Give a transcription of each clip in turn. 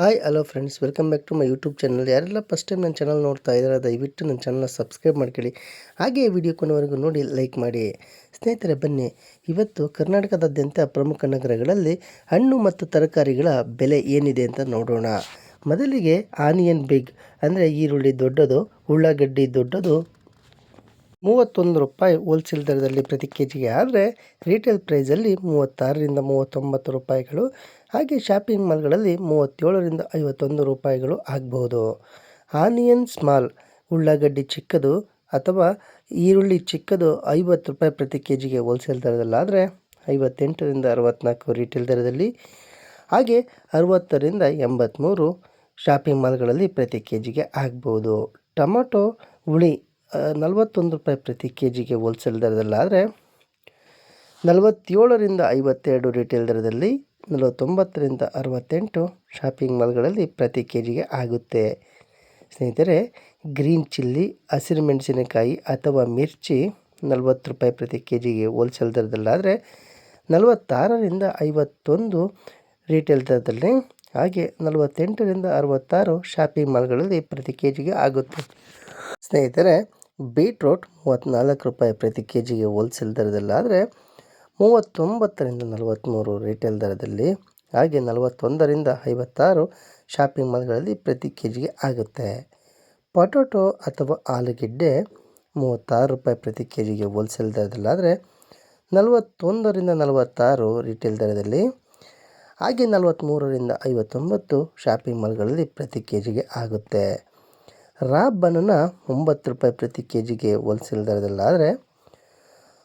Hi hello friends welcome back to my YouTube channel ಯಾರೆಲ್ಲ first time ನನ್ನ channel ನೋಡ್ತಾ ಇದ್ದಾರೆ, ದಯವಿಟ್ಟು ನನ್ನ ಚಾನಲ್ನ ಸಬ್ಸ್ಕ್ರೈಬ್ ಮಾಡ್ಕೊಳ್ಳಿ. ಹಾಗೆ ವಿಡಿಯೋ ಕೊನೆವರೆಗೂ ನೋಡಿ ಲೈಕ್ ಮಾಡಿ. ಸ್ನೇಹಿತರೆ, ಬನ್ನಿ. ಇವತ್ತು ಕರ್ನಾಟಕದಾದ್ಯಂತ ಪ್ರಮುಖ ನಗರಗಳಲ್ಲಿ ಹಣ್ಣು ಮತ್ತು ತರಕಾರಿಗಳ ಬೆಲೆ ಏನಿದೆ ಅಂತ ನೋಡೋಣ. ಮೊದಲಿಗೆ ಆನಿಯನ್ ಬಿಗ್ ಅಂದರೆ ಈರುಳ್ಳಿ ದೊಡ್ಡದು, ಉಳ್ಳಾಗಡ್ಡಿ ದೊಡ್ಡದು ಮೂವತ್ತೊಂದು ರೂಪಾಯಿ ಹೋಲ್ಸೇಲ್ ದರದಲ್ಲಿ ಪ್ರತಿ ಕೆ ಜಿಗೆ ಆದರೆ ರಿಟೇಲ್ ಪ್ರೈಸಲ್ಲಿ ಮೂವತ್ತಾರರಿಂದ ಮೂವತ್ತೊಂಬತ್ತು ರೂಪಾಯಿಗಳು, ಹಾಗೆ ಶಾಪಿಂಗ್ ಮಾಲ್ಗಳಲ್ಲಿ ಮೂವತ್ತೇಳರಿಂದ ಐವತ್ತೊಂದು ರೂಪಾಯಿಗಳು ಆಗ್ಬೋದು ಆನಿಯನ್ ಸ್ಮಾಲ್ ಉಳ್ಳಾಗಡ್ಡಿ ಚಿಕ್ಕದು ಅಥವಾ ಈರುಳ್ಳಿ ಚಿಕ್ಕದು ಐವತ್ತು ರೂಪಾಯಿ ಪ್ರತಿ ಕೆ ಜಿಗೆ ಹೋಲ್ಸೇಲ್ ದರದಲ್ಲಾದರೆ ಐವತ್ತೆಂಟರಿಂದ ಅರವತ್ತ್ನಾಲ್ಕು ರಿಟೇಲ್ ದರದಲ್ಲಿ, ಹಾಗೆ ಅರವತ್ತರಿಂದ ಎಂಬತ್ತ್ಮೂರು ಶಾಪಿಂಗ್ ಮಾಲ್ಗಳಲ್ಲಿ ಪ್ರತಿ ಕೆ ಜಿಗೆ ಆಗ್ಬೋದು ಟೊಮೊಟೊ ಹುಳಿ ನಲವತ್ತೊಂದು ರೂಪಾಯಿ ಪ್ರತಿ ಕೆ ಜಿಗೆ ಹೋಲ್ಸೇಲ್ ದರದಲ್ಲಾದರೆ ನಲವತ್ತೇಳರಿಂದ ಐವತ್ತೆರಡು ರಿಟೇಲ್ ದರದಲ್ಲಿ ನಲವತ್ತೊಂಬತ್ತರಿಂದ ಅರವತ್ತೆಂಟು ಶಾಪಿಂಗ್ ಮಾಲ್ಗಳಲ್ಲಿ ಪ್ರತಿ ಕೆ ಜಿಗೆ ಆಗುತ್ತೆ. ಸ್ನೇಹಿತರೆ ಗ್ರೀನ್ ಚಿಲ್ಲಿ ಹಸಿರು ಮೆಣಸಿನಕಾಯಿ ಅಥವಾ ಮಿರ್ಚಿ ನಲವತ್ತು ರೂಪಾಯಿ ಪ್ರತಿ ಕೆ ಜಿಗೆ ಹೋಲ್ಸೇಲ್ ದರದಲ್ಲಾದರೆ ನಲವತ್ತಾರರಿಂದ ಐವತ್ತೊಂದು ರಿಟೇಲ್ ದರದಲ್ಲಿ ಹಾಗೆ ನಲವತ್ತೆಂಟರಿಂದ ಅರವತ್ತಾರು ಶಾಪಿಂಗ್ ಮಾಲ್ಗಳಲ್ಲಿ ಪ್ರತಿ ಕೆ ಜಿಗೆ ಆಗುತ್ತೆ. ಸ್ನೇಹಿತರೆ ಬೀಟ್ರೋಟ್ ಮೂವತ್ತ್ನಾಲ್ಕು ರೂಪಾಯಿ ಪ್ರತಿ ಕೆ ಜಿಗೆ ಹೋಲ್ಸೇಲ್ ದರದಲ್ಲಾದರೆ ಮೂವತ್ತೊಂಬತ್ತರಿಂದ ನಲವತ್ತ್ಮೂರು ರಿಟೇಲ್ ದರದಲ್ಲಿ, ಹಾಗೆ ನಲವತ್ತೊಂದರಿಂದ ಐವತ್ತಾರು ಶಾಪಿಂಗ್ ಮಾಲ್ಗಳಲ್ಲಿ ಪ್ರತಿ ಕೆ ಜಿಗೆ ಆಗುತ್ತೆ. ಪೊಟೊಟೊ ಅಥವಾ ಆಲೂಗೆಡ್ಡೆ ಮೂವತ್ತಾರು ರೂಪಾಯಿ ಪ್ರತಿ ಕೆ ಜಿಗೆ ಹೋಲ್ಸೇಲ್ ದರದಲ್ಲಾದರೆ ನಲವತ್ತೊಂದರಿಂದ ನಲವತ್ತಾರು ರಿಟೇಲ್ ದರದಲ್ಲಿ, ಹಾಗೆ ನಲವತ್ತ್ಮೂರರಿಂದ ಐವತ್ತೊಂಬತ್ತು ಶಾಪಿಂಗ್ ಮಾಲ್ಗಳಲ್ಲಿ ಪ್ರತಿ ಕೆ ಜಿಗೆ ಆಗುತ್ತೆ. ರಾ ಬನನ ಒಂಬತ್ತು ರೂಪಾಯಿ ಪ್ರತಿ ಕೆ ಜಿಗೆ ಹೋಲ್ಸೇಲ್ ದರದಲ್ಲಾದರೆ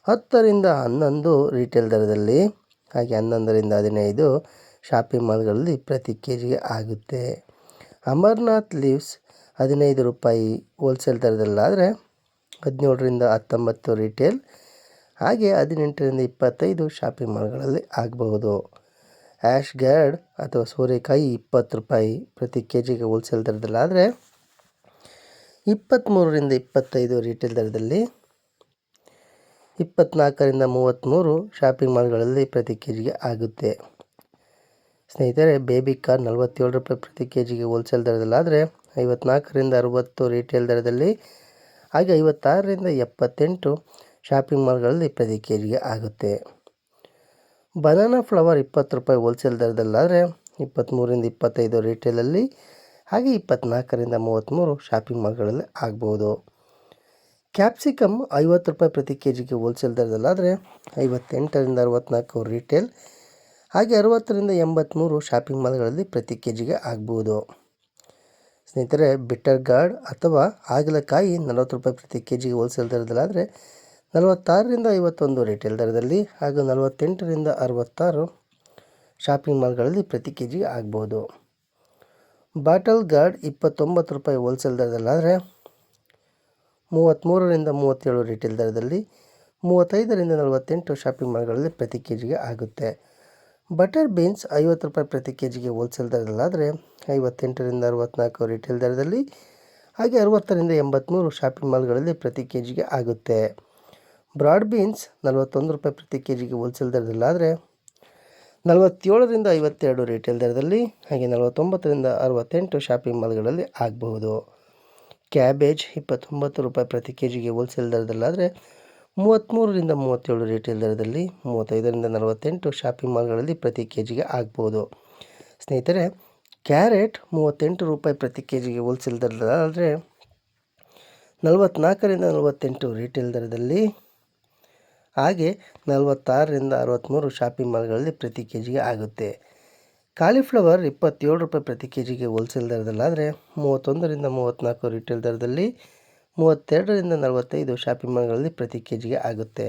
ಹತ್ತರಿಂದ ಹನ್ನೊಂದು ರಿಟೇಲ್ ದರದಲ್ಲಿ, ಹಾಗೆ ಹನ್ನೊಂದರಿಂದ ಹದಿನೈದು ಶಾಪಿಂಗ್ ಮಾಲ್ಗಳಲ್ಲಿ ಪ್ರತಿ ಕೆ ಜಿಗೆ ಆಗುತ್ತೆ. ಅಮರ್ನಾಥ್ ಲೀವ್ಸ್ ಹದಿನೈದು ರೂಪಾಯಿ ಹೋಲ್ಸೇಲ್ ದರದಲ್ಲಾದರೆ ಹದಿನೇಳರಿಂದ ಹತ್ತೊಂಬತ್ತು ರಿಟೇಲ್ ಹಾಗೆ ಹದಿನೆಂಟರಿಂದ ಇಪ್ಪತ್ತೈದು ಶಾಪಿಂಗ್ ಮಾಲ್ಗಳಲ್ಲಿ ಆಗಬಹುದು. ಆ್ಯಶ್ ಗಾರ್ಡ್ ಅಥವಾ ಸೋರೆಕಾಯಿ ಇಪ್ಪತ್ತು ರೂಪಾಯಿ ಪ್ರತಿ ಕೆ ಜಿಗೆ ಹೋಲ್ಸೇಲ್ ದರದಲ್ಲಾದರೆ ಇಪ್ಪತ್ತ್ಮೂರರಿಂದ ಇಪ್ಪತ್ತೈದು ರಿಟೇಲ್ ದರದಲ್ಲಿ ಇಪ್ಪತ್ತ್ನಾಲ್ಕರಿಂದ ಮೂವತ್ತ್ಮೂರು ಶಾಪಿಂಗ್ ಮಾಲ್ಗಳಲ್ಲಿ ಪ್ರತಿ ಕೆ ಜಿಗೆ ಆಗುತ್ತೆ. ಸ್ನೇಹಿತರೆ ಬೇಬಿ ಕಾರ್ ನಲವತ್ತೇಳು ರೂಪಾಯಿ ಪ್ರತಿ ಕೆ ಜಿಗೆ ಹೋಲ್ಸೇಲ್ ದರದಲ್ಲಾದರೆ, ಐವತ್ನಾಲ್ಕರಿಂದ ಅರುವತ್ತು ರಿಟೇಲ್ ದರದಲ್ಲಿ, ಹಾಗೆ ಐವತ್ತಾರರಿಂದ ಎಪ್ಪತ್ತೆಂಟು ಶಾಪಿಂಗ್ ಮಾಲ್ಗಳಲ್ಲಿ ಪ್ರತಿ ಕೆ ಜಿಗೆ ಆಗುತ್ತೆ. ಬನಾನಾ ಫ್ಲವರ್ ಇಪ್ಪತ್ತು ರೂಪಾಯಿ ಹೋಲ್ಸೇಲ್ ದರದಲ್ಲಾದರೆ ಇಪ್ಪತ್ತ್ಮೂರಿಂದ ಇಪ್ಪತ್ತೈದು ರಿಟೇಲಲ್ಲಿ ಹಾಗೆ ಇಪ್ಪತ್ತ್ನಾಲ್ಕರಿಂದ ಮೂವತ್ತ್ಮೂರು ಶಾಪಿಂಗ್ ಮಾಲ್ಗಳಲ್ಲಿ ಆಗ್ಬೋದು. ಕ್ಯಾಪ್ಸಿಕಮ್ ಐವತ್ತು ರೂಪಾಯಿ ಪ್ರತಿ ಕೆ ಜಿಗೆ ಹೋಲ್ಸೇಲ್ ದರದಲ್ಲಾದರೆ ಐವತ್ತೆಂಟರಿಂದ ಅರವತ್ತ್ನಾಲ್ಕು ರಿಟೇಲ್ ಹಾಗೆ ಅರವತ್ತರಿಂದ ಎಂಬತ್ತ್ಮೂರು ಶಾಪಿಂಗ್ ಮಾಲ್ಗಳಲ್ಲಿ ಪ್ರತಿ ಕೆ ಜಿಗೆ ಆಗ್ಬೋದು. ಸ್ನೇಹಿತರೆ ಬಿಟ್ಟರ್ ಗಾರ್ಡ್ ಅಥವಾ ಹಾಗಲಕಾಯಿ ನಲವತ್ತು ರೂಪಾಯಿ ಪ್ರತಿ ಕೆ ಜಿಗೆ ಹೋಲ್ಸೇಲ್ ದರದಲ್ಲಾದರೆ ನಲವತ್ತಾರರಿಂದ ಐವತ್ತೊಂದು ರಿಟೇಲ್ ದರದಲ್ಲಿ ಹಾಗೂ ನಲವತ್ತೆಂಟರಿಂದ ಅರವತ್ತಾರು ಶಾಪಿಂಗ್ ಮಾಲ್ಗಳಲ್ಲಿ ಪ್ರತಿ ಕೆ ಜಿಗೆ ಆಗ್ಬೋದು. ಬಾಟಲ್ ಗಾರ್ಡ್ ಇಪ್ಪತ್ತೊಂಬತ್ತು ರೂಪಾಯಿ ಹೋಲ್ಸೇಲ್ ದರದಲ್ಲಾದರೆ ಮೂವತ್ತ್ಮೂರರಿಂದ ಮೂವತ್ತೇಳು ರಿಟೇಲ್ ದರದಲ್ಲಿ, ಮೂವತ್ತೈದರಿಂದ ನಲವತ್ತೆಂಟು ಶಾಪಿಂಗ್ ಮಾಲ್ಗಳಲ್ಲಿ ಪ್ರತಿ ಕೆ ಜಿಗೆ ಆಗುತ್ತೆ. ಬಟರ್ ಬೀನ್ಸ್ ಐವತ್ತು ರೂಪಾಯಿ ಪ್ರತಿ ಕೆ ಜಿಗೆ ಹೋಲ್ಸೇಲ್ ದರದಲ್ಲಾದರೆ, ಐವತ್ತೆಂಟರಿಂದ ಅರವತ್ತ್ನಾಲ್ಕು ರಿಟೇಲ್ ದರದಲ್ಲಿ, ಹಾಗೆ ಅರವತ್ತರಿಂದ ಎಂಬತ್ತ್ಮೂರು ಶಾಪಿಂಗ್ ಮಾಲ್ಗಳಲ್ಲಿ ಪ್ರತಿ ಕೆ ಜಿಗೆ ಆಗುತ್ತೆ. ಬ್ರಾಡ್ ಬೀನ್ಸ್ ನಲವತ್ತೊಂದು ರೂಪಾಯಿ ಪ್ರತಿ ಕೆ ಜಿಗೆ ಹೋಲ್ಸೇಲ್ ದರದಲ್ಲಾದರೆ ನಲವತ್ತೇಳರಿಂದ ಐವತ್ತೆರಡು ರಿಟೇಲ್ ದರದಲ್ಲಿ, ಹಾಗೆ ನಲವತ್ತೊಂಬತ್ತರಿಂದ ಅರವತ್ತೆಂಟು ಶಾಪಿಂಗ್ ಮಾಲ್ಗಳಲ್ಲಿ ಆಗಬಹುದು. ಕ್ಯಾಬೇಜ್ ಇಪ್ಪತ್ತೊಂಬತ್ತು ರೂಪಾಯಿ ಪ್ರತಿ ಕೆ ಜಿಗೆ ಹೋಲ್ಸೇಲ್ ದರದಲ್ಲಾದರೆ ಮೂವತ್ತ್ಮೂರರಿಂದ ಮೂವತ್ತೇಳು ರಿಟೇಲ್ ದರದಲ್ಲಿ, ಮೂವತ್ತೈದರಿಂದ ನಲವತ್ತೆಂಟು ಶಾಪಿಂಗ್ ಮಾಲ್ಗಳಲ್ಲಿ ಪ್ರತಿ ಕೆ ಜಿಗೆ ಆಗ್ಬೋದು ಸ್ನೇಹಿತರೆ ಕ್ಯಾರೆಟ್ ಮೂವತ್ತೆಂಟು ರೂಪಾಯಿ ಪ್ರತಿ ಕೆ ಜಿಗೆ ಹೋಲ್ಸೇಲ್ ದರದಲ್ಲಾದರೆ ನಲವತ್ತ್ನಾಲ್ಕರಿಂದ ನಲವತ್ತೆಂಟು ರಿಟೇಲ್ ದರದಲ್ಲಿ ಹಾಗೆ ನಲವತ್ತಾರರಿಂದ ಅರವತ್ತ್ಮೂರು ಶಾಪಿಂಗ್ ಮಾಲ್ಗಳಲ್ಲಿ ಪ್ರತಿ ಕೆ ಜಿಗೆ ಆಗುತ್ತೆ. ಕಾಲಿಫ್ಲವರ್ ಇಪ್ಪತ್ತೇಳು ರೂಪಾಯಿ ಪ್ರತಿ ಕೆ ಜಿಗೆ ಹೋಲ್ಸೇಲ್ ದರದಲ್ಲಾದರೆ ಮೂವತ್ತೊಂದರಿಂದ ಮೂವತ್ತ್ನಾಲ್ಕು ರಿಟೇಲ್ ದರದಲ್ಲಿ ಮೂವತ್ತೆರಡರಿಂದ ನಲವತ್ತೈದು ಶಾಪಿಂಗ್ ಮಾಲ್ಗಳಲ್ಲಿ ಪ್ರತಿ ಕೆ ಜಿಗೆ ಆಗುತ್ತೆ.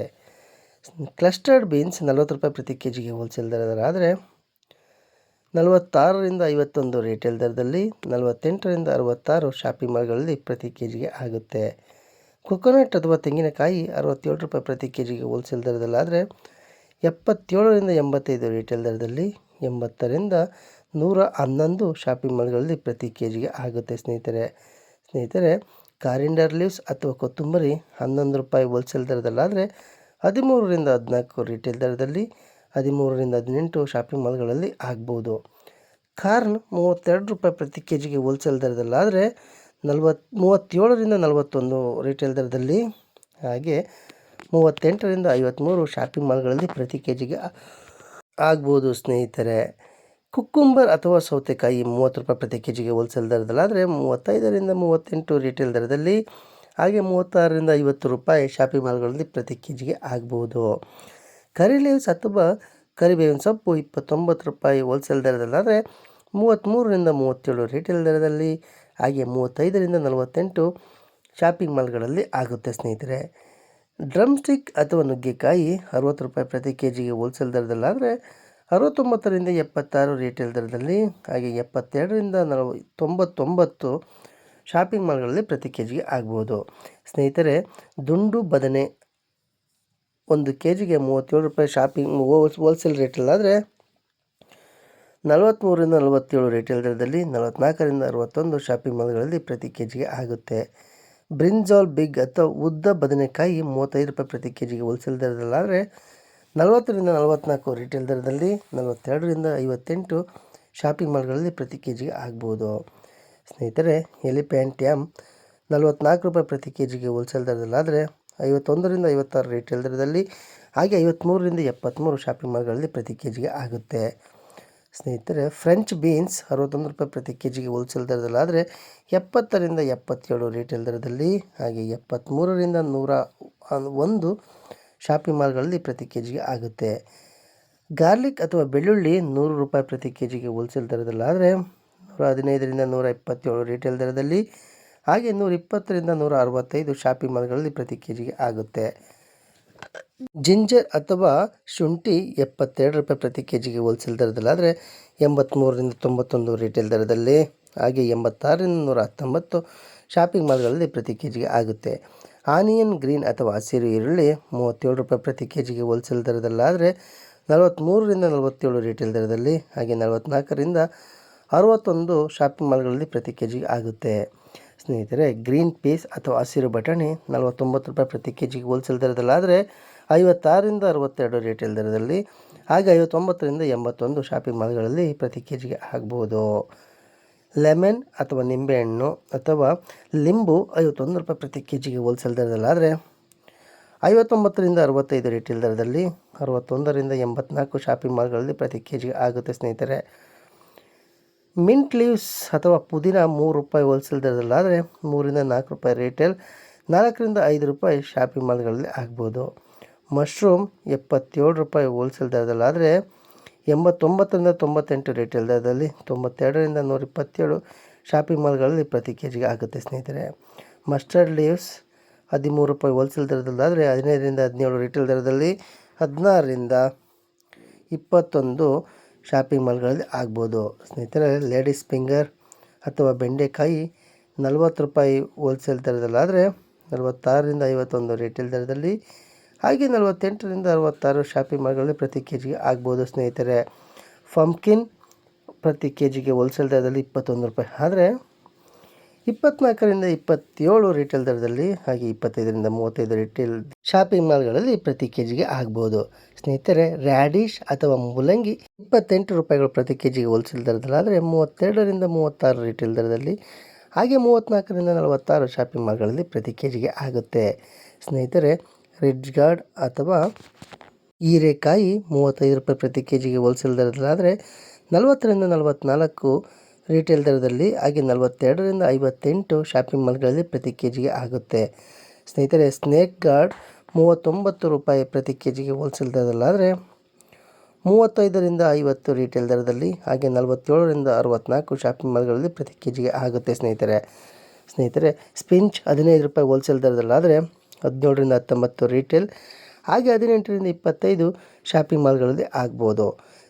ಕ್ಲಸ್ಟರ್ಡ್ ಬೀನ್ಸ್ ನಲವತ್ತು ರೂಪಾಯಿ ಪ್ರತಿ ಕೆ ಜಿಗೆ ಹೋಲ್ಸೇಲ್ ದರದಲ್ಲಾದರೆ ನಲವತ್ತಾರರಿಂದ ಐವತ್ತೊಂದು ರಿಟೇಲ್ ದರದಲ್ಲಿ ನಲವತ್ತೆಂಟರಿಂದ ಅರವತ್ತಾರು ಶಾಪಿಂಗ್ ಮಾಲ್ಗಳಲ್ಲಿ ಪ್ರತಿ ಕೆ ಜಿಗೆ ಆಗುತ್ತೆ. ಕೊಕೊನಟ್ ಅಥವಾ ತೆಂಗಿನಕಾಯಿ ಅರವತ್ತೇಳು ರೂಪಾಯಿ ಪ್ರತಿ ಕೆ ಜಿಗೆ ಹೋಲ್ಸೇಲ್ ದರದಲ್ಲಾದರೆ ಎಪ್ಪತ್ತೇಳರಿಂದ ಎಂಬತ್ತೈದು ರಿಟೇಲ್ ದರದಲ್ಲಿ ಎಂಬತ್ತರಿಂದ ನೂರ ಹನ್ನೊಂದು ಶಾಪಿಂಗ್ ಮಾಲ್ಗಳಲ್ಲಿ ಪ್ರತಿ ಕೆ ಜಿಗೆ ಆಗುತ್ತೆ ಸ್ನೇಹಿತರೆ. ಸ್ನೇಹಿತರೆ ಕಾರಿಂಡರ್ ಲೀವ್ಸ್ ಅಥವಾ ಕೊತ್ತಂಬರಿ ಹನ್ನೊಂದು ರೂಪಾಯಿ ಹೋಲ್ಸೇಲ್ ದರದಲ್ಲಾದರೆ ಹದಿಮೂರರಿಂದ ಹದಿನಾಲ್ಕು ರಿಟೇಲ್ ದರದಲ್ಲಿ ಹದಿಮೂರರಿಂದ ಹದಿನೆಂಟು ಶಾಪಿಂಗ್ ಮಾಲ್ಗಳಲ್ಲಿ ಆಗ್ಬೋದು. ಕಾರ್ನ್ ಮೂವತ್ತೆರಡು ರೂಪಾಯಿ ಪ್ರತಿ ಕೆ ಜಿಗೆ ಹೋಲ್ಸೇಲ್ ದರದಲ್ಲಾದರೆ ನಲ್ವತ್ತು ಮೂವತ್ತೇಳರಿಂದ ನಲವತ್ತೊಂದು ರಿಟೇಲ್ ದರದಲ್ಲಿ, ಹಾಗೆ ಮೂವತ್ತೆಂಟರಿಂದ ಐವತ್ತ್ಮೂರು ಶಾಪಿಂಗ್ ಮಾಲ್ಗಳಲ್ಲಿ ಪ್ರತಿ ಕೆ ಜಿಗೆ ಆಗ್ಬೋದು ಸ್ನೇಹಿತರೆ. ಕುಕ್ಕುಂಬರ್ ಅಥವಾ ಸೌತೆಕಾಯಿ ಮೂವತ್ತು ರೂಪಾಯಿ ಪ್ರತಿ ಕೆ ಜಿಗೆ ಹೋಲ್ಸೇಲ್ ದರದಲ್ಲಾದರೆ ಮೂವತ್ತೈದರಿಂದ ಮೂವತ್ತೆಂಟು ರಿಟೇಲ್ ದರದಲ್ಲಿ, ಹಾಗೆ ಮೂವತ್ತಾರರಿಂದ ಐವತ್ತು ರೂಪಾಯಿ ಶಾಪಿಂಗ್ ಮಾಲ್ಗಳಲ್ಲಿ ಪ್ರತಿ ಕೆ ಜಿಗೆ ಆಗ್ಬೋದು. ಕರಿ ಲೀವ್ಸ್ ಅಥವಾ ಕರಿಬೇವಿನ ಸೊಪ್ಪು ಇಪ್ಪತ್ತೊಂಬತ್ತು ರೂಪಾಯಿ ಹೋಲ್ಸೇಲ್ ದರದಲ್ಲಾದರೆ ಮೂವತ್ತ್ಮೂರರಿಂದ ಮೂವತ್ತೇಳು ರಿಟೇಲ್ ದರದಲ್ಲಿ ಹಾಗೆ ಮೂವತ್ತೈದರಿಂದ ನಲವತ್ತೆಂಟು ಶಾಪಿಂಗ್ ಮಾಲ್ಗಳಲ್ಲಿ ಆಗುತ್ತೆ ಸ್ನೇಹಿತರೆ. ಡ್ರಮ್ ಸ್ಟಿಕ್ ಅಥವಾ ನುಗ್ಗೆಕಾಯಿ ಅರುವತ್ತು ರೂಪಾಯಿ ಪ್ರತಿ ಕೆ ಜಿಗೆ ಹೋಲ್ಸೇಲ್ ದರದಲ್ಲಾದರೆ ಅರವತ್ತೊಂಬತ್ತರಿಂದ ಎಪ್ಪತ್ತಾರು ರೀಟೇಲ್ ದರದಲ್ಲಿ, ಹಾಗೆ ಎಪ್ಪತ್ತೆರಡರಿಂದ ನಲವ, ತೊಂಬತ್ತೊಂಬತ್ತು ಶಾಪಿಂಗ್ ಮಾಲ್ಗಳಲ್ಲಿ ಪ್ರತಿ ಕೆ ಜಿಗೆ ಆಗ್ಬೋದು. ಸ್ನೇಹಿತರೆ, ದುಂಡು ಬದನೆ ಒಂದು ಕೆ ಜಿಗೆ ಮೂವತ್ತೇಳು ರೂಪಾಯಿ ಶಾಪಿಂಗ್ ಹೋಲ್ಸೇಲ್ ರೇಟಲ್ಲಾದರೆ ನಲವತ್ತ್ಮೂರರಿಂದ ನಲವತ್ತೇಳು ರಿಟೇಲ್ ದರದಲ್ಲಿ ನಲವತ್ತ್ನಾಲ್ಕರಿಂದ ಅರವತ್ತೊಂದು ಶಾಪಿಂಗ್ ಮಾಲ್ಗಳಲ್ಲಿ ಪ್ರತಿ ಕೆ ಜಿಗೆ ಆಗುತ್ತೆ. ಬ್ರಿಂಜಾಲ್ ಬಿಗ್ ಅಥವಾ ಉದ್ದ ಬದನೆಕಾಯಿ ಮೂವತ್ತೈದು ರೂಪಾಯಿ ಪ್ರತಿ ಕೆ ಜಿಗೆ ಹೋಲ್ಸೇಲ್ ದರದಲ್ಲಾದರೆ ನಲವತ್ತರಿಂದ ನಲವತ್ತ್ನಾಲ್ಕು ರಿಟೇಲ್ ದರದಲ್ಲಿ ನಲವತ್ತೆರಡರಿಂದ ಐವತ್ತೆಂಟು ಶಾಪಿಂಗ್ ಮಾಲ್ಗಳಲ್ಲಿ ಪ್ರತಿ ಕೆ ಜಿಗೆ ಆಗ್ಬೋದು. ಸ್ನೇಹಿತರೆ ಎಲಿಪ್ಯಾಂಟ್ ಯಾಮ್ ನಲವತ್ತ್ನಾಲ್ಕು ರೂಪಾಯಿ ಪ್ರತಿ ಕೆ ಜಿಗೆ ಹೋಲ್ಸೇಲ್ ದರದಲ್ಲಾದರೆ ಐವತ್ತೊಂದರಿಂದ ಐವತ್ತಾರು ರಿಟೇಲ್ ದರದಲ್ಲಿ, ಹಾಗೆ ಐವತ್ತ್ಮೂರರಿಂದ ಎಪ್ಪತ್ತ್ಮೂರು ಶಾಪಿಂಗ್ ಮಾಲ್ಗಳಲ್ಲಿ ಪ್ರತಿ ಕೆ ಜಿಗೆ ಆಗುತ್ತೆ. ಸ್ನೇಹಿತರೆ ಫ್ರೆಂಚ್ ಬೀನ್ಸ್ ಅರವತ್ತೊಂದು ರೂಪಾಯಿ ಪ್ರತಿ ಕೆ ಜಿಗೆ ಹೋಲ್ಸೇಲ್ ದರದಲ್ಲಾದರೆ ಎಪ್ಪತ್ತರಿಂದ ಎಪ್ಪತ್ತೇಳು ರಿಟೇಲ್ ದರದಲ್ಲಿ, ಹಾಗೆ ಎಪ್ಪತ್ತ್ಮೂರರಿಂದ ನೂರ ಒಂದು ಶಾಪಿಂಗ್ ಮಾಲ್ಗಳಲ್ಲಿ ಪ್ರತಿ ಕೆ ಜಿಗೆ ಆಗುತ್ತೆ. ಗಾರ್ಲಿಕ್ ಅಥವಾ ಬೆಳ್ಳುಳ್ಳಿ ನೂರು ರೂಪಾಯಿ ಪ್ರತಿ ಕೆ ಜಿಗೆ ಹೋಲ್ಸೇಲ್ ದರದಲ್ಲಾದರೆ ನೂರ ಹದಿನೈದರಿಂದ ನೂರ ಇಪ್ಪತ್ತೇಳು ರಿಟೇಲ್ ದರದಲ್ಲಿ, ಹಾಗೆ ನೂರ ಇಪ್ಪತ್ತರಿಂದ ನೂರ ಅರವತ್ತೈದು ಶಾಪಿಂಗ್ ಮಾಲ್ಗಳಲ್ಲಿ ಪ್ರತಿ ಕೆ ಜಿಗೆ ಆಗುತ್ತೆ. ಜಿಂಜರ್ ಅಥವಾ ಶುಂಠಿ ಎಪ್ಪತ್ತೆರಡು ರೂಪಾಯಿ ಪ್ರತಿ ಕೆ ಜಿಗೆ ಹೋಲ್ಸೇಲ್ ದರದಲ್ಲಾದರೆ ಎಂಬತ್ತ್ಮೂರರಿಂದ ತೊಂಬತ್ತೊಂದು ರಿಟೇಲ್ ದರದಲ್ಲಿ, ಹಾಗೆ ಎಂಬತ್ತಾರರಿಂದ ನೂರ ಹತ್ತೊಂಬತ್ತು ಶಾಪಿಂಗ್ ಮಾಲ್ಗಳಲ್ಲಿ ಪ್ರತಿ ಕೆ ಜಿಗೆ ಆಗುತ್ತೆ. ಆನಿಯನ್, ಗ್ರೀನ್ ಅಥವಾ ಹಸಿರು ಈರುಳ್ಳಿ ಮೂವತ್ತೇಳು ರೂಪಾಯಿ ಪ್ರತಿ ಕೆ ಜಿಗೆ ಹೋಲ್ಸೇಲ್ ದರದಲ್ಲಾದರೆ ನಲವತ್ತ್ಮೂರರಿಂದ ನಲವತ್ತೇಳು ರಿಟೇಲ್ ದರದಲ್ಲಿ, ಹಾಗೆ ನಲವತ್ತ್ನಾಲ್ಕರಿಂದ ಅರವತ್ತೊಂದು ಶಾಪಿಂಗ್ ಮಾಲ್ಗಳಲ್ಲಿ ಪ್ರತಿ ಕೆ ಜಿಗೆ ಆಗುತ್ತೆ. ಸ್ನೇಹಿತರೆ ಗ್ರೀನ್ ಪೀಸ್ ಅಥವಾ ಹಸಿರು ಬಟಾಣಿ ನಲವತ್ತೊಂಬತ್ತು ರೂಪಾಯಿ ಪ್ರತಿ ಕೆ ಜಿಗೆ ಹೋಲ್ಸೇಲ್ ದರದಲ್ಲಾದರೆ ಐವತ್ತಾರರಿಂದ ಅರವತ್ತೆರಡು ರೀಟೇಲ್ ದರದಲ್ಲಿ, ಹಾಗೆ ಐವತ್ತೊಂಬತ್ತರಿಂದ ಎಂಬತ್ತೊಂದು ಶಾಪಿಂಗ್ ಮಾಲ್ಗಳಲ್ಲಿ ಪ್ರತಿ ಕೆ ಜಿಗೆ ಆಗ್ಬೋದು ಲೆಮನ್ ಅಥವಾ ನಿಂಬೆಹಣ್ಣು ಅಥವಾ ಲಿಂಬು ಐವತ್ತೊಂದು ರೂಪಾಯಿ ಪ್ರತಿ ಕೆ ಜಿಗೆ ಹೋಲ್ಸೇಲ್ ದರದಲ್ಲಾದರೆ, ಐವತ್ತೊಂಬತ್ತರಿಂದ ಅರವತ್ತೈದು ರಿಟೇಲ್ ದರದಲ್ಲಿ, ಅರವತ್ತೊಂದರಿಂದ ಎಂಬತ್ನಾಲ್ಕು ಶಾಪಿಂಗ್ ಮಾಲ್ಗಳಲ್ಲಿ ಪ್ರತಿ ಕೆ ಜಿಗೆ ಆಗುತ್ತೆ ಸ್ನೇಹಿತರೆ. ಮಿಂಟ್ ಲೀವ್ಸ್ ಅಥವಾ ಪುದೀನ ಮೂರು ರೂಪಾಯಿ ಹೋಲ್ಸೇಲ್ ದರದಲ್ಲಾದರೆ ಮೂರಿಂದ ನಾಲ್ಕು ರೂಪಾಯಿ ರೀಟೇಲ್ ನಾಲ್ಕರಿಂದ ಐದು ರೂಪಾಯಿ ಶಾಪಿಂಗ್ ಮಾಲ್ಗಳಲ್ಲಿ ಆಗ್ಬೋದು ಮಶ್ರೂಮ್ ಎಪ್ಪತ್ತೇಳು ರೂಪಾಯಿ ಹೋಲ್ಸೇಲ್ ದರದಲ್ಲಾದರೆ ಎಂಬತ್ತೊಂಬತ್ತರಿಂದ ತೊಂಬತ್ತೆಂಟು ರಿಟೇಲ್ ದರದಲ್ಲಿ, ತೊಂಬತ್ತೆರಡರಿಂದ ನೂರ ಇಪ್ಪತ್ತೇಳು ಶಾಪಿಂಗ್ ಮಾಲ್ಗಳಲ್ಲಿ ಪ್ರತಿ ಕೆ ಜಿಗೆ ಆಗುತ್ತೆ ಸ್ನೇಹಿತರೆ. ಮಸ್ಟರ್ಡ್ ಲೀವ್ಸ್ ಹದಿಮೂರು ರೂಪಾಯಿ ಹೋಲ್ಸೇಲ್ ದರದಲ್ಲಾದರೆ ಹದಿನೈದರಿಂದ ಹದಿನೇಳು ರಿಟೇಲ್ ದರದಲ್ಲಿ, ಹದಿನಾರರಿಂದ ಇಪ್ಪತ್ತೊಂದು ಶಾಪಿಂಗ್ ಮಾಲ್ಗಳಲ್ಲಿ ಆಗ್ಬೋದು. ಸ್ನೇಹಿತರೆ ಲೇಡೀಸ್ ಫಿಂಗರ್ ಅಥವಾ ಬೆಂಡೆಕಾಯಿ ನಲ್ವತ್ತು ರೂಪಾಯಿ ಹೋಲ್ಸೇಲ್ ದರದಲ್ಲಾದರೆ ನಲವತ್ತಾರರಿಂದ ಐವತ್ತೊಂದು ರಿಟೇಲ್ ದರದಲ್ಲಿ ಹಾಗೆ ನಲವತ್ತೆಂಟರಿಂದ ಅರವತ್ತಾರು ಶಾಪಿಂಗ್ ಮಾಲ್ಗಳಲ್ಲಿ ಪ್ರತಿ ಕೆ ಜಿಗೆ ಆಗ್ಬೋದು ಸ್ನೇಹಿತರೆ. ಫಂಪ್ಕಿನ್ ಪ್ರತಿ ಕೆ ಜಿಗೆ ಹೋಲ್ಸೇಲ್ ದರದಲ್ಲಿ ಇಪ್ಪತ್ತೊಂದು ರೂಪಾಯಿ. ಆದರೆ ಇಪ್ಪತ್ನಾಲ್ಕರಿಂದ ಇಪ್ಪತ್ತೇಳು ರಿಟೇಲ್ ದರದಲ್ಲಿ, ಹಾಗೆ ಇಪ್ಪತ್ತೈದರಿಂದ ಮೂವತ್ತೈದು ರಿಟೇಲ್ ಶಾಪಿಂಗ್ ಮಾಲ್ಗಳಲ್ಲಿ ಪ್ರತಿ ಕೆ ಜಿಗೆ ಆಗ್ಬೋದು. ಸ್ನೇಹಿತರೆ ರ್ಯಾಡಿಶ್ ಅಥವಾ ಮೂಲಂಗಿ ಇಪ್ಪತ್ತೆಂಟು ರೂಪಾಯಿಗಳು ಪ್ರತಿ ಕೆ ಜಿಗೆ ಹೋಲ್ಸೇಲ್ ದರದಲ್ಲಾದರೆ ಮೂವತ್ತೆರಡರಿಂದ ಮೂವತ್ತಾರು ರಿಟೇಲ್ ದರದಲ್ಲಿ, ಹಾಗೆ ಮೂವತ್ತ್ನಾಲ್ಕರಿಂದ ನಲವತ್ತಾರು ಶಾಪಿಂಗ್ ಮಾಲ್ಗಳಲ್ಲಿ ಪ್ರತಿ ಕೆ ಜಿಗೆ ಆಗುತ್ತೆ. ಸ್ನೇಹಿತರೆ ರಿಡ್ಜ್ ಗಾರ್ಡ್ ಅಥವಾ ಹೀರೆಕಾಯಿ ಮೂವತ್ತೈದು ರೂಪಾಯಿ ಪ್ರತಿ ಕೆ ಜಿಗೆ ಹೋಲ್ಸೇಲ್ ದರದಲ್ಲಾದರೆ ನಲವತ್ತರಿಂದ ನಲವತ್ತ್ನಾಲ್ಕು ರಿಟೇಲ್ ದರದಲ್ಲಿ, ಹಾಗೆ ನಲವತ್ತೆರಡರಿಂದ ಐವತ್ತೆಂಟು ಶಾಪಿಂಗ್ ಮಾಲ್ಗಳಲ್ಲಿ ಪ್ರತಿ ಕೆ ಜಿಗೆ ಆಗುತ್ತೆ. ಸ್ನೇಹಿತರೆ ಸ್ನೇಕ್ ಗಾರ್ಡ್ ಮೂವತ್ತೊಂಬತ್ತು ರೂಪಾಯಿ ಪ್ರತಿ ಕೆ ಜಿಗೆ ಹೋಲ್ಸೇಲ್ ದರದಲ್ಲಾದರೆ ಮೂವತ್ತೈದರಿಂದ ಐವತ್ತು ರಿಟೇಲ್ ದರದಲ್ಲಿ, ಹಾಗೆ ನಲವತ್ತೇಳರಿಂದ ಅರವತ್ತ್ನಾಲ್ಕು ಶಾಪಿಂಗ್ ಮಾಲ್ಗಳಲ್ಲಿ ಪ್ರತಿ ಕೆ ಜಿಗೆ ಆಗುತ್ತೆ ಸ್ನೇಹಿತರೆ. ಸ್ನೇಹಿತರೆ ಸ್ಪಿಂಚ್ ಹದಿನೈದು ರೂಪಾಯಿ ಹೋಲ್ಸೇಲ್ ದರದಲ್ಲಾದರೆ ಹದಿನೇಳರಿಂದ ಹತ್ತೊಂಬತ್ತು ರಿಟೇಲ್ ಹಾಗೆ ಹದಿನೆಂಟರಿಂದ ಇಪ್ಪತ್ತೈದು ಶಾಪಿಂಗ್ ಮಾಲ್ಗಳಲ್ಲಿ ಆಗ್ಬೋದು.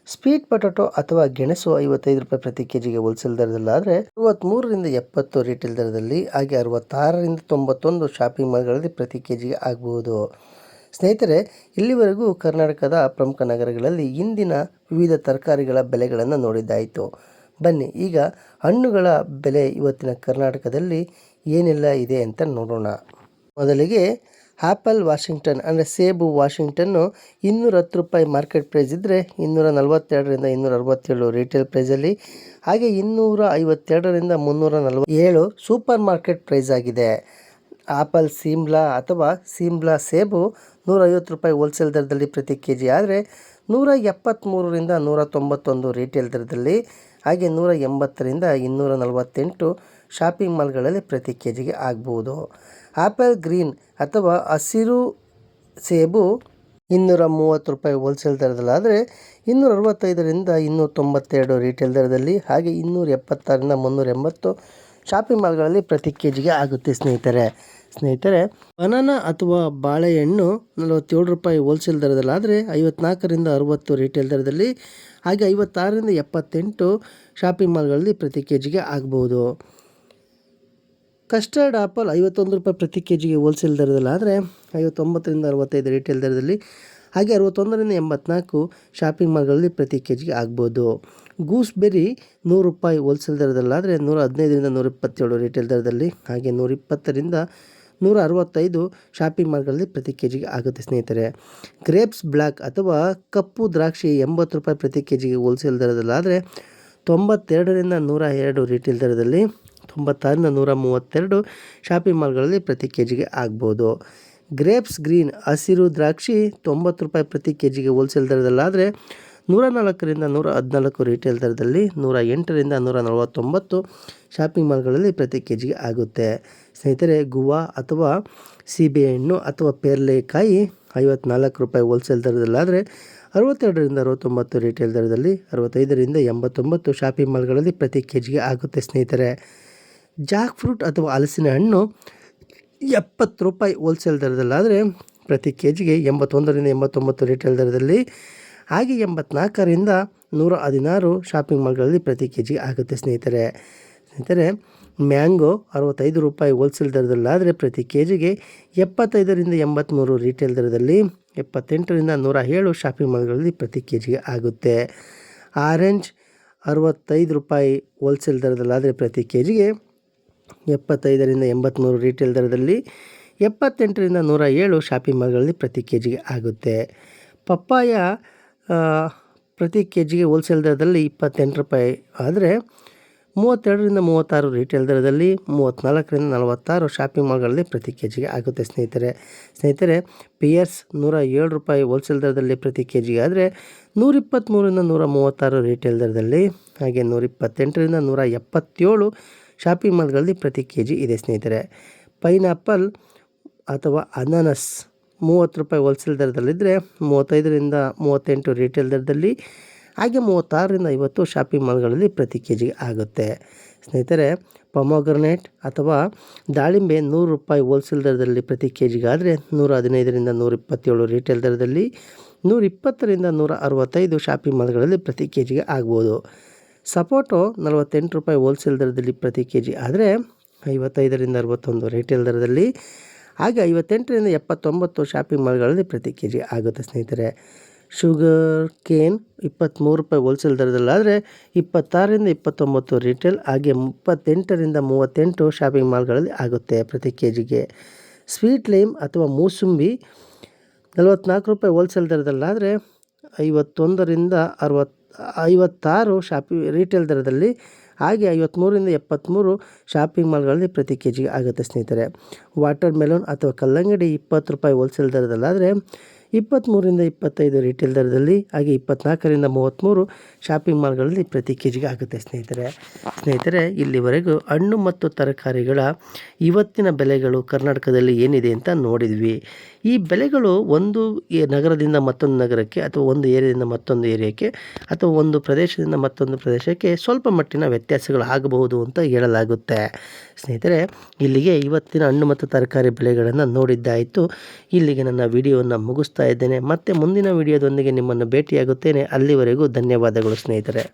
ಸ್ವೀಟ್ ಪೊಟೊಟೊ ಅಥವಾ ಗೆಣಸು ಐವತ್ತೈದು ರೂಪಾಯಿ ಪ್ರತಿ ಕೆ ಜಿಗೆ ಹೋಲ್ಸೇಲ್ ದರದಲ್ಲಾದರೆ ಅರವತ್ತ್ಮೂರರಿಂದ ಎಪ್ಪತ್ತು ರಿಟೇಲ್ ದರದಲ್ಲಿ, ಹಾಗೆ ಅರವತ್ತಾರರಿಂದ ತೊಂಬತ್ತೊಂದು ಶಾಪಿಂಗ್ ಮಾಲ್ಗಳಲ್ಲಿ ಪ್ರತಿ ಕೆ ಜಿಗೆ ಆಗ್ಬೋದು. ಸ್ನೇಹಿತರೆ, ಇಲ್ಲಿವರೆಗೂ ಕರ್ನಾಟಕದ ಪ್ರಮುಖ ನಗರಗಳಲ್ಲಿ ಇಂದಿನ ವಿವಿಧ ತರಕಾರಿಗಳ ಬೆಲೆಗಳನ್ನು ನೋಡಿದ್ದಾಯಿತು. ಬನ್ನಿ, ಈಗ ಹಣ್ಣುಗಳ ಬೆಲೆ ಇವತ್ತಿನ ಕರ್ನಾಟಕದಲ್ಲಿ ಏನೆಲ್ಲ ಇದೆ ಅಂತ ನೋಡೋಣ. ಮೊದಲಿಗೆ ಆ್ಯಪಲ್ ವಾಷಿಂಗ್ಟನ್ ಅಂದರೆ ಸೇಬು ವಾಷಿಂಗ್ಟನ್ನು ಇನ್ನೂರ ಹತ್ತು ರೂಪಾಯಿ ಮಾರ್ಕೆಟ್ ಪ್ರೈಸ್ ಇದ್ದರೆ ಇನ್ನೂರ ನಲವತ್ತೆರಡರಿಂದ ಇನ್ನೂರ ಅರವತ್ತೇಳು ರಿಟೇಲ್ ಪ್ರೈಸಲ್ಲಿ ಹಾಗೆ ಇನ್ನೂರ ಐವತ್ತೆರಡರಿಂದ ಮುನ್ನೂರ ನಲವತ್ತು ಏಳು ಸೂಪರ್ ಮಾರ್ಕೆಟ್ ಪ್ರೈಸ್ ಆಗಿದೆ. ಆಪಲ್, ಸೀಮ್ಲಾ ಅಥವಾ ಸೀಮ್ಲಾ ಸೇಬು ನೂರೈವತ್ತು ರೂಪಾಯಿ ಹೋಲ್ಸೇಲ್ ದರದಲ್ಲಿ ಪ್ರತಿ ಕೆ ಜಿ ಆದರೆ ನೂರ ಎಪ್ಪತ್ತ್ಮೂರರಿಂದ ನೂರ ತೊಂಬತ್ತೊಂದು ರಿಟೇಲ್ ದರದಲ್ಲಿ, ಹಾಗೆ ನೂರ ಎಂಬತ್ತರಿಂದ ಇನ್ನೂರ ನಲವತ್ತೆಂಟು ಶಾಪಿಂಗ್ ಮಾಲ್ಗಳಲ್ಲಿ ಪ್ರತಿ ಕೆ ಜಿಗೆ ಆಗ್ಬೋದು. ಆಪಲ್ ಗ್ರೀನ್ ಅಥವಾ ಹಸಿರು ಸೇಬು ಇನ್ನೂರ ಮೂವತ್ತು ರೂಪಾಯಿ ಹೋಲ್ಸೇಲ್ ದರದಲ್ಲಾದರೆ ಇನ್ನೂರ ಅರವತ್ತೈದರಿಂದ ಇನ್ನೂರ ತೊಂಬತ್ತೆರಡು ರಿಟೇಲ್ ದರದಲ್ಲಿ, ಹಾಗೆ ಇನ್ನೂರ ಎಪ್ಪತ್ತಾರರಿಂದ ಮುನ್ನೂರ ಎಂಬತ್ತು ಶಾಪಿಂಗ್ ಮಾಲ್ಗಳಲ್ಲಿ ಪ್ರತಿ ಕೆ ಜಿಗೆ ಆಗುತ್ತೆ ಸ್ನೇಹಿತರೆ. ಸ್ನೇಹಿತರೆ, ಬನಾನಾ ಅಥವಾ ಬಾಳೆಹಣ್ಣು ನಲವತ್ತೇಳು ರೂಪಾಯಿ ಹೋಲ್ಸೇಲ್ ದರದಲ್ಲಾದರೆ ಐವತ್ನಾಲ್ಕರಿಂದ ಅರುವತ್ತು ರಿಟೇಲ್ ದರದಲ್ಲಿ, ಹಾಗೆ ಐವತ್ತಾರರಿಂದ ಎಪ್ಪತ್ತೆಂಟು ಶಾಪಿಂಗ್ ಮಾಲ್ಗಳಲ್ಲಿ ಪ್ರತಿ ಕೆ ಜಿಗೆ ಆಗ್ಬೋದು ಕಸ್ಟರ್ಡ್ ಆಪಲ್ ಐವತ್ತೊಂದು ರೂಪಾಯಿ ಪ್ರತಿ ಕೆ ಜಿಗೆ ಹೋಲ್ಸೇಲ್ ದರದಲ್ಲಾದರೆ ಐವತ್ತೊಂಬತ್ತರಿಂದ ಅರವತ್ತೈದು ರಿಟೇಲ್ ದರದಲ್ಲಿ, ಹಾಗೆ ಅರವತ್ತೊಂದರಿಂದ ಎಂಬತ್ನಾಲ್ಕು ಶಾಪಿಂಗ್ ಮಾಲ್ಗಳಲ್ಲಿ ಪ್ರತಿ ಕೆ ಜಿಗೆ ಆಗ್ಬೋದು ಗೂಸ್ಬೆರಿ ನೂರು ರೂಪಾಯಿ ಹೋಲ್ಸೇಲ್ ದರದಲ್ಲಾದರೆ ನೂರ ಹದಿನೈದರಿಂದ ನೂರ ಇಪ್ಪತ್ತೇಳು ರಿಟೇಲ್ ದರದಲ್ಲಿ, ಹಾಗೆ ನೂರ ಇಪ್ಪತ್ತರಿಂದ ನೂರ ಅರವತ್ತೈದು ಶಾಪಿಂಗ್ ಮಾಲ್ಗಳಲ್ಲಿ ಪ್ರತಿ ಕೆ ಜಿಗೆ ಆಗುತ್ತೆ ಸ್ನೇಹಿತರೆ. ಗ್ರೇಪ್ಸ್ ಬ್ಲ್ಯಾಕ್ ಅಥವಾ ಕಪ್ಪು ದ್ರಾಕ್ಷಿ ಎಂಬತ್ತು ರೂಪಾಯಿ ಪ್ರತಿ ಕೆ ಜಿಗೆ ಹೋಲ್ಸೇಲ್ ದರದಲ್ಲಾದರೆ ತೊಂಬತ್ತೆರಡರಿಂದ ನೂರ ಎರಡು ರಿಟೇಲ್ ದರದಲ್ಲಿ ತೊಂಬತ್ತಾರರಿಂದ ನೂರ ಮೂವತ್ತೆರಡು ಶಾಪಿಂಗ್ ಮಾಲ್ಗಳಲ್ಲಿ ಪ್ರತಿ ಕೆ ಜಿಗೆ ಆಗ್ಬೋದು. ಗ್ರೇಪ್ಸ್ ಗ್ರೀನ್ ಹಸಿರು ದ್ರಾಕ್ಷಿ ತೊಂಬತ್ತು ರೂಪಾಯಿ ಪ್ರತಿ ಕೆ ಜಿಗೆ ಹೋಲ್ಸೇಲ್ ದರದಲ್ಲಾದರೆ ನೂರ ನಾಲ್ಕರಿಂದ ನೂರ ಹದಿನಾಲ್ಕು ರಿಟೇಲ್ ದರದಲ್ಲಿ ನೂರ ಎಂಟರಿಂದ ನೂರ ನಲವತ್ತೊಂಬತ್ತು ಶಾಪಿಂಗ್ ಮಾಲ್ಗಳಲ್ಲಿ ಪ್ರತಿ ಕೆ ಜಿಗೆ ಆಗುತ್ತೆ. ಸ್ನೇಹಿತರೆ, ಗುವಾ ಅಥವಾ ಸೀಬೆಹಣ್ಣು ಅಥವಾ ಪೇರ್ಲೆಕಾಯಿ ಐವತ್ನಾಲ್ಕು ರೂಪಾಯಿ ಹೋಲ್ಸೇಲ್ ದರದಲ್ಲಾದರೆ ಅರವತ್ತೆರಡರಿಂದ ಅರವತ್ತೊಂಬತ್ತು ರಿಟೇಲ್ ದರದಲ್ಲಿ ಅರವತ್ತೈದರಿಂದ ಎಂಬತ್ತೊಂಬತ್ತು ಶಾಪಿಂಗ್ ಮಾಲ್ಗಳಲ್ಲಿ ಪ್ರತಿ ಕೆ ಜಿಗೆ ಆಗುತ್ತೆ ಸ್ನೇಹಿತರೆ. ಜಾಕ್ ಫ್ರೂಟ್ ಅಥವಾ ಹಲಸಿನ ಹಣ್ಣು ಎಪ್ಪತ್ತು ರೂಪಾಯಿ ಹೋಲ್ಸೇಲ್ ದರದಲ್ಲಾದರೆ ಪ್ರತಿ ಕೆ ಜಿಗೆ ಎಂಬತ್ತೊಂದರಿಂದ ಎಂಬತ್ತೊಂಬತ್ತು ರಿಟೇಲ್ ದರದಲ್ಲಿ, ಹಾಗೆ ಎಂಬತ್ನಾಲ್ಕರಿಂದ ನೂರ ಹದಿನಾರು ಶಾಪಿಂಗ್ ಮಾಲ್ಗಳಲ್ಲಿ ಪ್ರತಿ ಕೆ ಜಿಗೆ ಆಗುತ್ತೆ ಸ್ನೇಹಿತರೆ. ಸ್ನೇಹಿತರೆ, ಮ್ಯಾಂಗೋ ಅರವತ್ತೈದು ರೂಪಾಯಿ ಹೋಲ್ಸೇಲ್ ದರದಲ್ಲಾದರೆ ಪ್ರತಿ ಕೆ ಜಿಗೆ ಎಪ್ಪತ್ತೈದರಿಂದ ಎಂಬತ್ತ್ಮೂರು ರಿಟೇಲ್ ದರದಲ್ಲಿ, ಎಪ್ಪತ್ತೆಂಟರಿಂದ ನೂರ ಏಳು ಶಾಪಿಂಗ್ ಮಾಲ್ಗಳಲ್ಲಿ ಪ್ರತಿ ಕೆ ಜಿಗೆ ಆಗುತ್ತೆ. ಆರೆಂಜ್ ಅರವತ್ತೈದು ರೂಪಾಯಿ ಹೋಲ್ಸೇಲ್ ದರದಲ್ಲಾದರೆ ಪ್ರತಿ ಕೆ ಜಿಗೆ ಎಪ್ಪತ್ತೈದರಿಂದ ಎಂಬತ್ತ್ಮೂರು ರೀಟೇಲ್ ದರದಲ್ಲಿ ಎಪ್ಪತ್ತೆಂಟರಿಂದ ನೂರ ಏಳು ಶಾಪಿಂಗ್ ಮಾಲ್ಗಳಲ್ಲಿ ಪ್ರತಿ ಕೆ ಜಿಗೆ ಆಗುತ್ತೆ. ಪಪ್ಪಾಯ ಪ್ರತಿ ಕೆ ಜಿಗೆ ಹೋಲ್ಸೇಲ್ ದರದಲ್ಲಿ ಇಪ್ಪತ್ತೆಂಟು ರೂಪಾಯಿ. ಆದರೆ ಮೂವತ್ತೆರಡರಿಂದ ಮೂವತ್ತಾರು ರಿಟೇಲ್ ದರದಲ್ಲಿ ಮೂವತ್ತ್ನಾಲ್ಕರಿಂದ ನಲವತ್ತಾರು ಶಾಪಿಂಗ್ ಮಾಲ್ಗಳಲ್ಲಿ ಪ್ರತಿ ಕೆ ಜಿಗೆ ಆಗುತ್ತೆ ಸ್ನೇಹಿತರೆ. ಸ್ನೇಹಿತರೆ ಪಿಯರ್ಸ್ ನೂರ ಏಳು ರೂಪಾಯಿ ಹೋಲ್ಸೇಲ್ ದರದಲ್ಲಿ ಪ್ರತಿ ಕೆ ಜಿಗೆ ಆದರೆ ನೂರಿಪ್ಪತ್ತ್ಮೂರರಿಂದ ನೂರ ಮೂವತ್ತಾರು ರಿಟೇಲ್ ದರದಲ್ಲಿ, ಹಾಗೆ ನೂರಿಪ್ಪತ್ತೆಂಟರಿಂದ ನೂರ ಎಪ್ಪತ್ತೇಳು ಶಾಪಿಂಗ್ ಮಾಲ್ಗಳಲ್ಲಿ ಪ್ರತಿ ಕೆ ಜಿ ಇದೆ, ಸ್ನೇಹಿತರೆ. ಪೈನಾಪಲ್ ಅಥವಾ ಅನಾನಸ್ ಮೂವತ್ತು ರೂಪಾಯಿ ಹೋಲ್ಸೇಲ್ ದರದಲ್ಲಿದ್ದರೆ ಮೂವತ್ತೈದರಿಂದ ಮೂವತ್ತೆಂಟು ರಿಟೇಲ್ ದರದಲ್ಲಿ, ಹಾಗೆ ಮೂವತ್ತಾರರಿಂದ ಐವತ್ತು ಶಾಪಿಂಗ್ ಮಾಲ್ಗಳಲ್ಲಿ ಪ್ರತಿ ಕೆ ಜಿಗೆ ಆಗುತ್ತೆ. ಸ್ನೇಹಿತರೆ ಪೊಮೊಗ್ರನೇಟ್ ಅಥವಾ ದಾಳಿಂಬೆ ನೂರು ರೂಪಾಯಿ ಹೋಲ್ಸೇಲ್ ದರದಲ್ಲಿ ಪ್ರತಿ ಕೆ ಜಿಗಾದರೆ ನೂರ ಹದಿನೈದರಿಂದ ನೂರ ಇಪ್ಪತ್ತೇಳು ರಿಟೇಲ್ ದರದಲ್ಲಿ ನೂರ ಇಪ್ಪತ್ತರಿಂದ ನೂರ ಅರವತ್ತೈದು ಶಾಪಿಂಗ್ ಮಾಲ್ಗಳಲ್ಲಿ ಪ್ರತಿ ಕೆ ಜಿಗೆ ಆಗ್ಬೋದು. ಸಪೋಟೊ ನಲವತ್ತೆಂಟು ರೂಪಾಯಿ ಹೋಲ್ಸೇಲ್ ದರದಲ್ಲಿ ಪ್ರತಿ ಕೆ ಜಿ ಆದರೆ ಐವತ್ತೈದರಿಂದ ಅರವತ್ತೊಂದು ರಿಟೇಲ್ ದರದಲ್ಲಿ, ಹಾಗೆ ಐವತ್ತೆಂಟರಿಂದ ಎಪ್ಪತ್ತೊಂಬತ್ತು ಶಾಪಿಂಗ್ ಮಾಲ್ಗಳಲ್ಲಿ ಪ್ರತಿ ಕೆ ಜಿ ಆಗುತ್ತೆ ಸ್ನೇಹಿತರೆ. ಶುಗರ್ ಕೇನ್ ಇಪ್ಪತ್ತ್ಮೂರು ರೂಪಾಯಿ ಹೋಲ್ಸೇಲ್ ದರದಲ್ಲಾದರೆ ಇಪ್ಪತ್ತಾರರಿಂದ ಇಪ್ಪತ್ತೊಂಬತ್ತು ರಿಟೇಲ್ ಹಾಗೆ ಇಪ್ಪತ್ತೆಂಟರಿಂದ ಮೂವತ್ತೆಂಟು ಶಾಪಿಂಗ್ ಮಾಲ್ಗಳಲ್ಲಿ ಆಗುತ್ತೆ ಪ್ರತಿ ಕೆ ಜಿಗೆ ಸ್ವೀಟ್ ಲೈಮ್ ಅಥವಾ ಮೂಸುಂಬಿ ನಲವತ್ತ್ನಾಲ್ಕು ರೂಪಾಯಿ ಹೋಲ್ಸೇಲ್ ದರದಲ್ಲಾದರೆ ಐವತ್ತೊಂದರಿಂದ ಅರವತ್ತು ಐವತ್ತಾರು ಶಾಪಿ ರಿಟೇಲ್ ದರದಲ್ಲಿ ಹಾಗೆ ಐವತ್ತ್ಮೂರಿಂದ ಎಪ್ಪತ್ತ್ಮೂರು ಶಾಪಿಂಗ್ ಮಾಲ್ಗಳಲ್ಲಿ ಪ್ರತಿ ಕೆ ಜಿಗೆ ಆಗುತ್ತೆ ಸ್ನೇಹಿತರೆ. ವಾಟರ್ ಮೆಲೋನ್ ಅಥವಾ ಕಲ್ಲಂಗಡಿ ಇಪ್ಪತ್ತು ರೂಪಾಯಿ ಹೋಲ್ಸೇಲ್ ದರದಲ್ಲಾದರೆ ಇಪ್ಪತ್ತ್ಮೂರರಿಂದ ಇಪ್ಪತ್ತೈದು ರಿಟೇಲ್ ದರದಲ್ಲಿ, ಹಾಗೆ ಇಪ್ಪತ್ತ್ನಾಲ್ಕರಿಂದ ಮೂವತ್ತ್ಮೂರು ಶಾಪಿಂಗ್ ಮಾಲ್ಗಳಲ್ಲಿ ಪ್ರತಿ ಕೆ ಜಿಗೆ ಆಗುತ್ತೆ ಸ್ನೇಹಿತರೆ. ಸ್ನೇಹಿತರೆ, ಇಲ್ಲಿವರೆಗೂ ಹಣ್ಣು ಮತ್ತು ತರಕಾರಿಗಳ ಇವತ್ತಿನ ಬೆಲೆಗಳು ಕರ್ನಾಟಕದಲ್ಲಿ ಏನಿದೆ ಅಂತ ನೋಡಿದ್ವಿ. ಈ ಬೆಲೆಗಳು ಒಂದು ನಗರದಿಂದ ಮತ್ತೊಂದು ನಗರಕ್ಕೆ ಅಥವಾ ಒಂದು ಏರಿಯಾದಿಂದ ಮತ್ತೊಂದು ಏರಿಯಾಕ್ಕೆ ಅಥವಾ ಒಂದು ಪ್ರದೇಶದಿಂದ ಮತ್ತೊಂದು ಪ್ರದೇಶಕ್ಕೆ ಸ್ವಲ್ಪ ಮಟ್ಟಿನ ವ್ಯತ್ಯಾಸಗಳು ಆಗಬಹುದು ಅಂತ ಹೇಳಲಾಗುತ್ತೆ. ಸ್ನೇಹಿತರೆ, ಇಲ್ಲಿಗೆ ಇವತ್ತಿನ ಹಣ್ಣು ಮತ್ತು ತರಕಾರಿ ಬೆಳೆಗಳನ್ನು ನೋಡಿದ್ದಾಯಿತು. ಇಲ್ಲಿಗೆ ನನ್ನ ವಿಡಿಯೋವನ್ನು ಮುಗಿಸ್ತಾ ಇದ್ದೇನೆ. ಮತ್ತೆ ಮುಂದಿನ ವಿಡಿಯೋದೊಂದಿಗೆ ನಿಮ್ಮನ್ನು ಭೇಟಿಯಾಗುತ್ತೇನೆ. ಅಲ್ಲಿವರೆಗೂ ಧನ್ಯವಾದಗಳು ಸ್ನೇಹಿತರೆ.